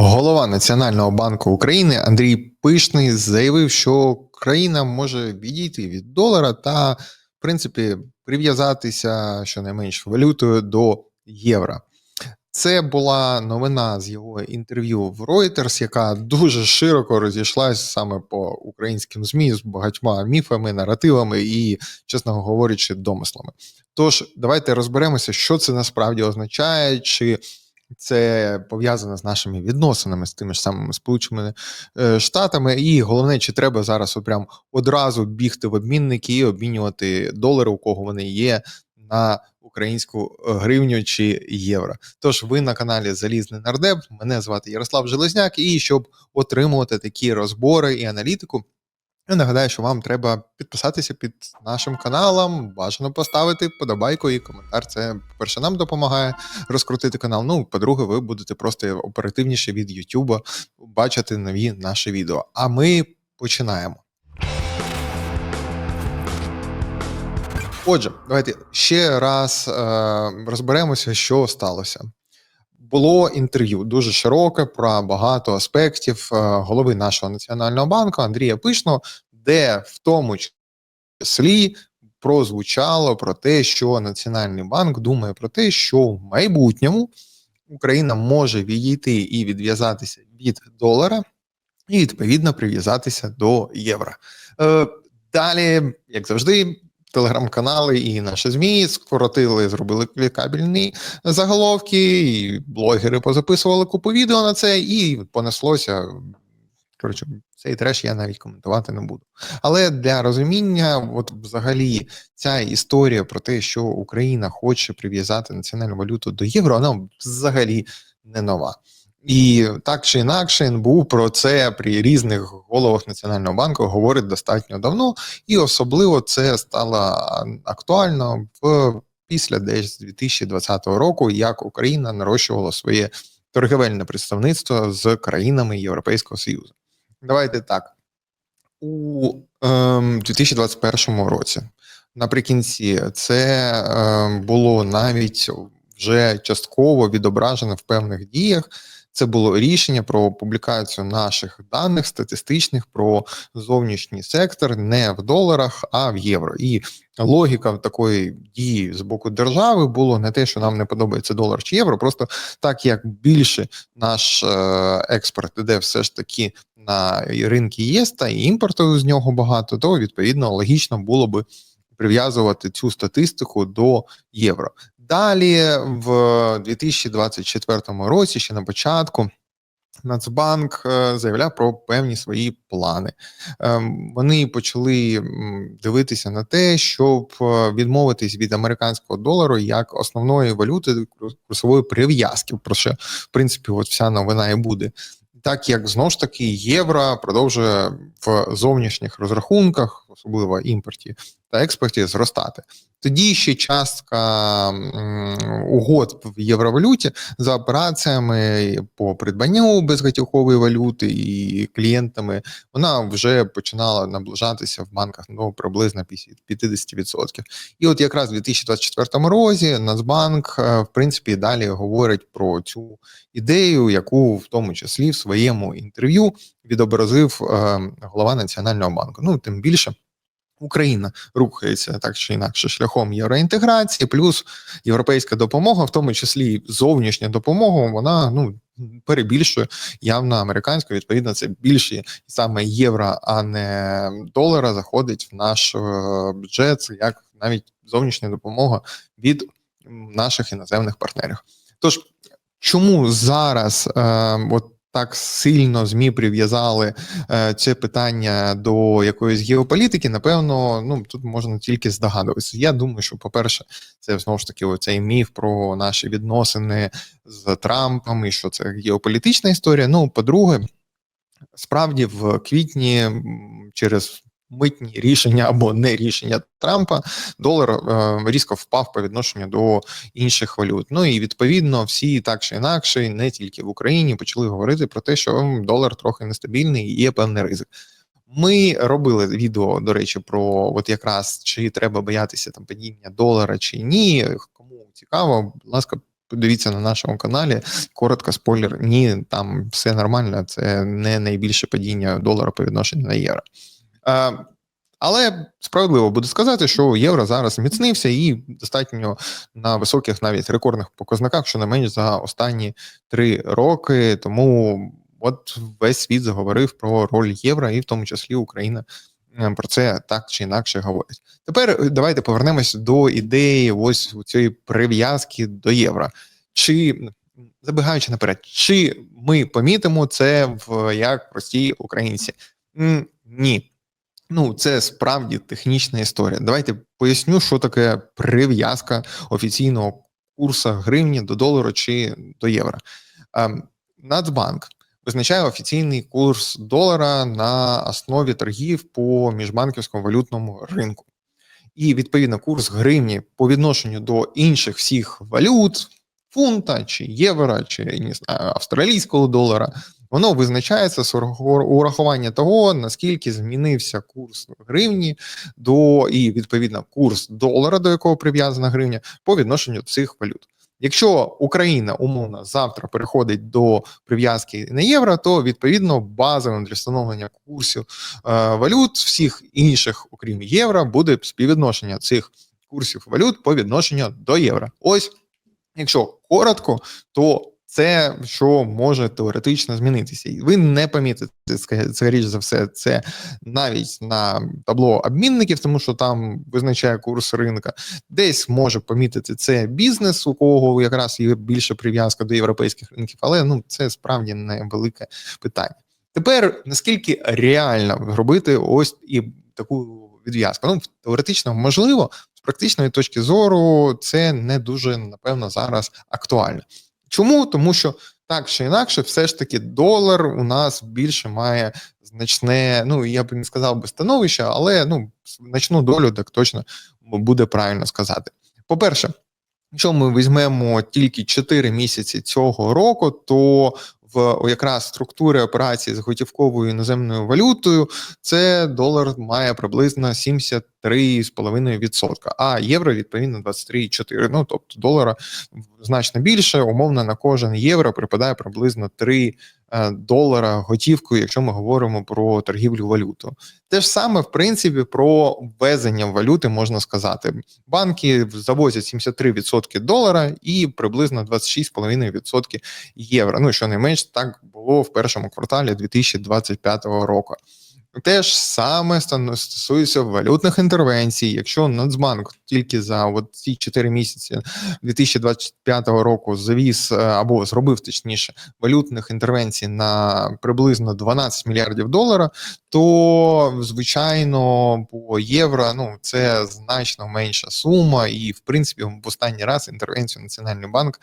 Голова Національного банку України Андрій Пишний заявив, що країна може відійти від долара та, в принципі, прив'язатися щонайменш валютою до євро. Це була новина з його інтерв'ю в Reuters, яка дуже широко розійшлась саме по українським ЗМІ з багатьма міфами, наративами і, чесно говорячи, домислами. Тож, давайте розберемося, що це насправді означає, чи це пов'язано з нашими відносинами з тими ж самими Сполученими е, Штатами. І головне, чи треба зараз от прям одразу бігти в обмінники і обмінювати долари, у кого вони є, на українську е, гривню чи євро. Тож ви на каналі Залізний Нардеп. Мене звати Ярослав Железняк, і щоб отримувати такі розбори і аналітику. Я нагадаю, що вам треба підписатися під нашим каналом, бажано поставити подобайку і коментар. Це, по-перше, нам допомагає розкрутити канал. Ну, по-друге, ви будете просто оперативніше від YouTube бачити нові наші відео. А ми починаємо. Отже, давайте ще раз е, розберемося, що сталося. Було інтерв'ю дуже широке про багато аспектів е, голови нашого національного банку Андрія Пишного, де в тому числі прозвучало про те, що Національний банк думає про те, що в майбутньому Україна може відійти і відв'язатися від долара, і відповідно прив'язатися до євро. Е, далі, як завжди телеграм-канали і наші змі скоротили, зробили клікабельні заголовки, і блогери позаписували купу відео на це, і понеслося. Коротше, цей треш я навіть коментувати не буду. Але для розуміння, от взагалі, ця історія про те, що Україна хоче прив'язати національну валюту до євро, вона взагалі не нова. І так чи інакше, НБУ про це при різних головах Національного банку говорить достатньо давно, і особливо це стало актуально в після десь 2020 року, як Україна нарощувала своє торгівельне представництво з країнами Європейського Союзу. Давайте так у е, 2021 році. Наприкінці це е, було навіть вже частково відображено в певних діях. Це було рішення про публікацію наших даних статистичних про зовнішній сектор не в доларах, а в євро. І логіка такої дії з боку держави було не те, що нам не подобається долар чи євро, просто так як більше наш е, експорт іде все ж таки на ринки ЄС та і імпорту з нього багато, то відповідно логічно було би прив'язувати цю статистику до євро. Далі, в 2024 році, ще на початку, Нацбанк е, заявляв про певні свої плани. Ем, вони почали дивитися на те, щоб е, відмовитись від американського долару як основної валюти курсової прив'язки. Про що в принципі от вся новина і буде так як знову ж таки євро продовжує в зовнішніх розрахунках, особливо імпорті та експорті, зростати. Тоді ще частка угод в євровалюті за операціями по придбанню безготівкової валюти і клієнтами вона вже починала наближатися в банках ну, приблизно 50%. І от якраз в 2024 році Нацбанк е, в принципі далі говорить про цю ідею, яку в тому числі в своєму інтерв'ю відобразив е, голова Національного банку. Ну тим більше. Україна рухається так чи інакше шляхом євроінтеграції, плюс європейська допомога, в тому числі зовнішня допомога, вона ну перебільшує явно американську. Відповідно, це більше саме євро, а не долара заходить в наш е, бюджет, як навіть зовнішня допомога від наших іноземних партнерів. Тож чому зараз е, от так сильно змі прив'язали е, це питання до якоїсь геополітики, напевно, ну тут можна тільки здогадуватися. Я думаю, що, по-перше, це знову ж таки оцей міф про наші відносини з Трампом, і що це геополітична історія. Ну, по-друге, справді в квітні через митні рішення або не рішення Трампа, долар е, різко впав по відношенню до інших валют. Ну і відповідно всі так чи інакше, не тільки в Україні, почали говорити про те, що долар трохи нестабільний і є певний ризик. Ми робили відео, до речі, про от якраз чи треба боятися там падіння долара чи ні. Кому цікаво, будь ласка, подивіться на нашому каналі. Коротко, спойлер, ні, там все нормально. Це не найбільше падіння долара по відношенню на євро. Е, але справедливо буде сказати, що євро зараз зміцнився і достатньо на високих, навіть рекордних показниках, що не менш за останні три роки. Тому от весь світ заговорив про роль євро, і в тому числі Україна е, про це так чи інакше говорить. Тепер давайте повернемось до ідеї ось цієї прив'язки до євро. Чи забігаючи наперед, чи ми помітимо це в як прості українці? Ні. Ну, це справді технічна історія. Давайте поясню, що таке прив'язка офіційного курсу гривні до долару чи до євро. Ем, Нацбанк визначає офіційний курс долара на основі торгів по міжбанківському валютному ринку. І відповідно курс гривні по відношенню до інших всіх валют, фунта чи євро, чи не знаю, австралійського долара воно визначається з урахування того, наскільки змінився курс гривні до і відповідно курс долара, до якого прив'язана гривня, по відношенню цих валют. Якщо Україна умовно завтра переходить до прив'язки на євро, то відповідно базовим для встановлення курсів е, валют всіх інших, окрім євро, буде співвідношення цих курсів валют по відношенню до євро. Ось, якщо коротко, то це що може теоретично змінитися, і ви не помітите скоріш за все, це навіть на табло обмінників, тому що там визначає курс ринка. Десь може помітити це бізнес, у кого якраз є більше прив'язка до європейських ринків, але ну це справді невелике питання. Тепер наскільки реально робити ось і таку відв'язку? Ну теоретично можливо, з практичної точки зору, це не дуже напевно зараз актуально. Чому? Тому що так чи інакше, все ж таки, долар у нас більше має значне, ну я б не сказав би становище, але ну значну долю так точно буде правильно сказати. По-перше, якщо ми візьмемо тільки 4 місяці цього року, то в якраз структури операції з готівковою іноземною валютою, це долар має приблизно 73,5%, а євро відповідно 23,4%. Ну тобто долара значно більше. Умовно на кожен євро припадає приблизно 3 Е, долара готівкою, якщо ми говоримо про торгівлю валюту. Те ж саме, в принципі, про ввезення валюти можна сказати. Банки завозять 73% долара і приблизно 26,5% євро. Ну що не менш так було в першому кварталі 2025 року. Те ж саме стосується валютних інтервенцій. Якщо Нацбанк тільки за от ці 4 місяці 2025 року завіз е, або зробив точніше валютних інтервенцій на приблизно 12 мільярдів доларів, то звичайно по євро ну це значно менша сума, і в принципі в останній раз інтервенцію Національний банк.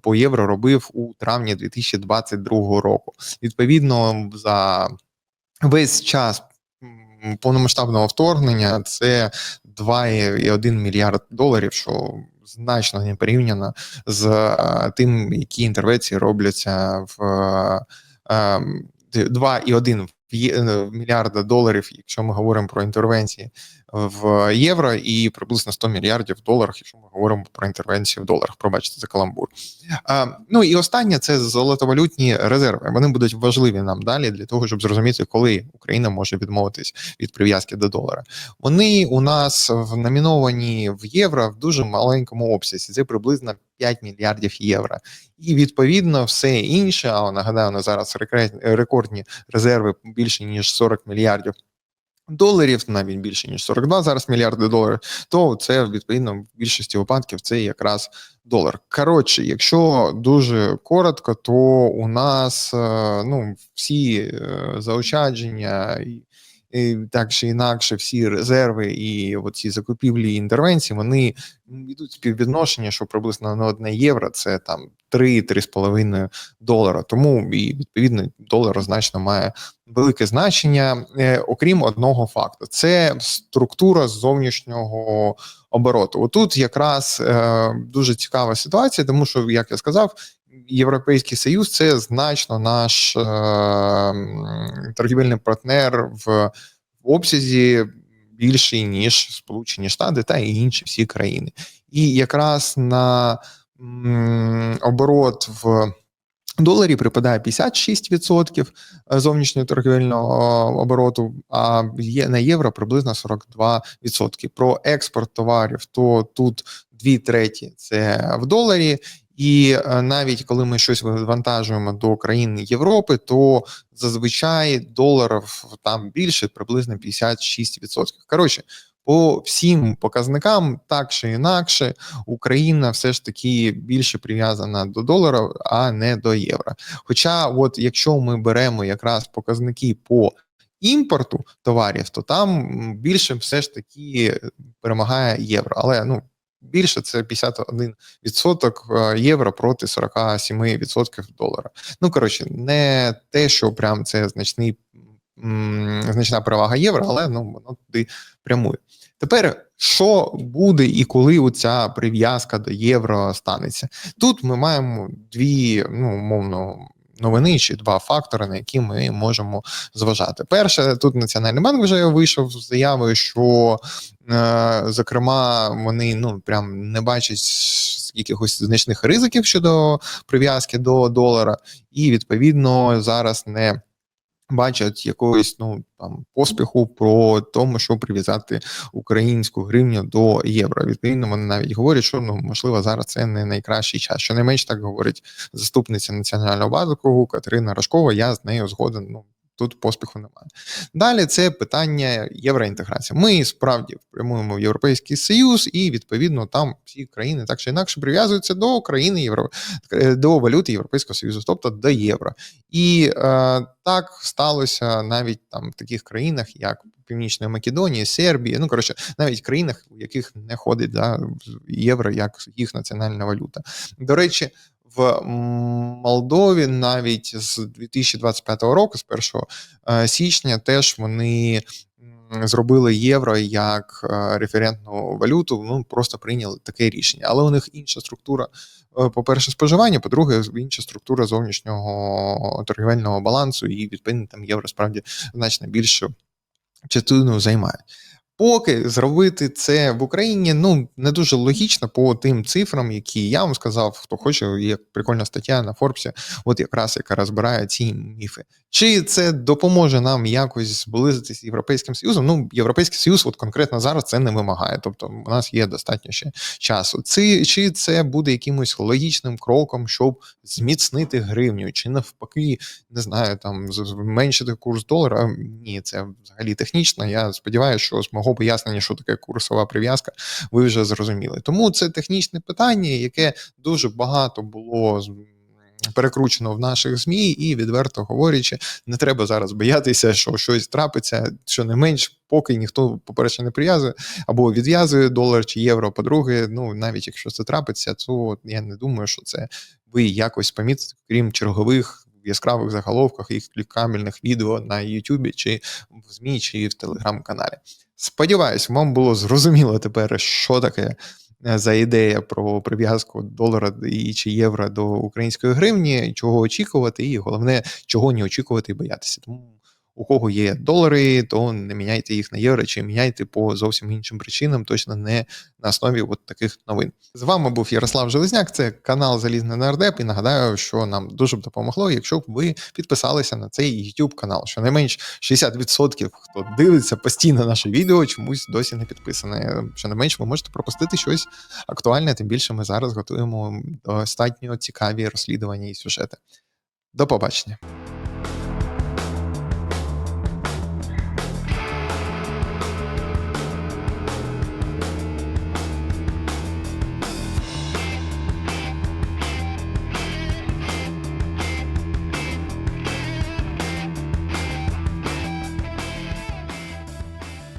По євро робив у травні 2022 року. Відповідно, за весь час повномасштабного вторгнення це 2,1 мільярд доларів, що значно не порівняно з тим, які інтервенції робляться в 2,1 е, мільярда доларів, якщо ми говоримо про інтервенції в євро, і приблизно 100 мільярдів доларів, якщо ми говоримо про інтервенцію в доларах. Пробачте за каламбур. А, Ну і останнє це золотовалютні резерви. Вони будуть важливі нам далі для того, щоб зрозуміти, коли Україна може відмовитись від прив'язки до долара. Вони у нас в номіновані в євро в дуже маленькому обсязі. Це приблизно 5 мільярдів євро. І відповідно все інше. А нагадаю, на зараз рекордні резерви більше ніж 40 мільярдів доларів, навіть більше ніж 42 зараз мільярди доларів, то це відповідно в більшості випадків це якраз долар. Коротше, якщо дуже коротко, то у нас е, ну всі е, заощадження так чи інакше, всі резерви і оці закупівлі і інтервенції вони йдуть співвідношення, що приблизно на одне євро це там 3-3,5 долара. Тому і відповідно долар значно має велике значення, е, окрім одного факту: це структура зовнішнього обороту. Отут якраз е, дуже цікава ситуація, тому що, як я сказав, Європейський Союз це значно наш е, торгівельний партнер в обсязі більший ніж Сполучені Штати та і інші всі країни, і якраз на м, оборот в доларі припадає 56% зовнішнього торгівельного обороту, а є на євро приблизно 42%. Про експорт товарів, то тут дві треті це в доларі. І е, навіть коли ми щось вивантажуємо до країн Європи, то зазвичай доларів там більше приблизно 56%. Коротше, по всім показникам, так чи інакше, Україна все ж таки більше прив'язана до долара, а не до євро. Хоча, от якщо ми беремо якраз показники по імпорту товарів, то там більше все ж таки перемагає євро. Але ну більше це 51% е, євро проти 47% долара. Ну коротше, не те, що прям це значний значна перевага євро, але ну воно туди прямує. Тепер що буде і коли ця прив'язка до євро станеться? Тут ми маємо дві, ну умовно. Новини чи два фактори, на які ми можемо зважати. Перше, тут Національний банк вже вийшов з заявою, що е, зокрема вони ну прям не бачать якихось значних ризиків щодо прив'язки до долара, і відповідно зараз не бачать якогось ну там поспіху про тому, що прив'язати українську гривню до євро. Відповідно, вони навіть говорять, що ну можливо зараз це не найкращий час. Що не менш так говорить заступниця національного банку Катерина Рожкова. Я з нею згоден. Ну тут поспіху немає. Далі це питання євроінтеграції. Ми справді прямуємо в Європейський Союз, і відповідно там всі країни так чи інакше прив'язуються до країни Євро до валюти Європейського Союзу, тобто до євро. І е, так сталося навіть там в таких країнах, як Північної Македонії, Сербії, ну коротше, навіть країнах, в яких не ходить да, євро як їх національна валюта. До речі, в Молдові навіть з 2025 року, з 1 січня, теж вони зробили євро як е, референтну валюту. Ну просто прийняли таке рішення, але у них інша структура. е, По-перше, споживання, по-друге, інша структура зовнішнього торгівельного балансу, і відповідно там євро справді значно більшу частину займає. Поки зробити це в Україні ну не дуже логічно по тим цифрам, які я вам сказав. Хто хоче, є прикольна стаття на Форбсі, от якраз яка розбирає ці міфи. Чи це допоможе нам якось зблизитися з європейським союзом? Ну європейський союз, от конкретно зараз це не вимагає. Тобто, у нас є достатньо ще часу. Це чи це буде якимось логічним кроком, щоб зміцнити гривню, чи навпаки, не знаю, там зменшити курс долара? Ні, це взагалі технічно. Я сподіваюся, що з мого пояснення, що таке курсова прив'язка, ви вже зрозуміли. Тому це технічне питання, яке дуже багато було перекручено в наших змі, і відверто говорячи, не треба зараз боятися, що щось трапиться, що не менш, поки ніхто, по-перше, не прив'язує або відв'язує долар чи євро. По-друге, ну навіть якщо це трапиться, то я не думаю, що це ви якось помітите, крім чергових. Яскравих заголовках і клікабельних відео на Ютубі, чи в ЗМІ, чи в телеграм-каналі. Сподіваюсь, вам було зрозуміло тепер, що таке е, за ідея про прив'язку долара чи євро до української гривні, чого очікувати, і головне, чого не очікувати і боятися. Тому у кого є долари, то не міняйте їх на євро, чи міняйте по зовсім іншим причинам, точно не на основі от таких новин. З вами був Ярослав Железняк, це канал Залізний Нардеп. І нагадаю, що нам дуже б допомогло, якщо б ви підписалися на цей YouTube канал. Щонайменш 60% хто дивиться постійно наше відео, чомусь досі не підписане. Щонайменш ви можете пропустити щось актуальне, тим більше ми зараз готуємо достатньо цікаві розслідування і сюжети. До побачення.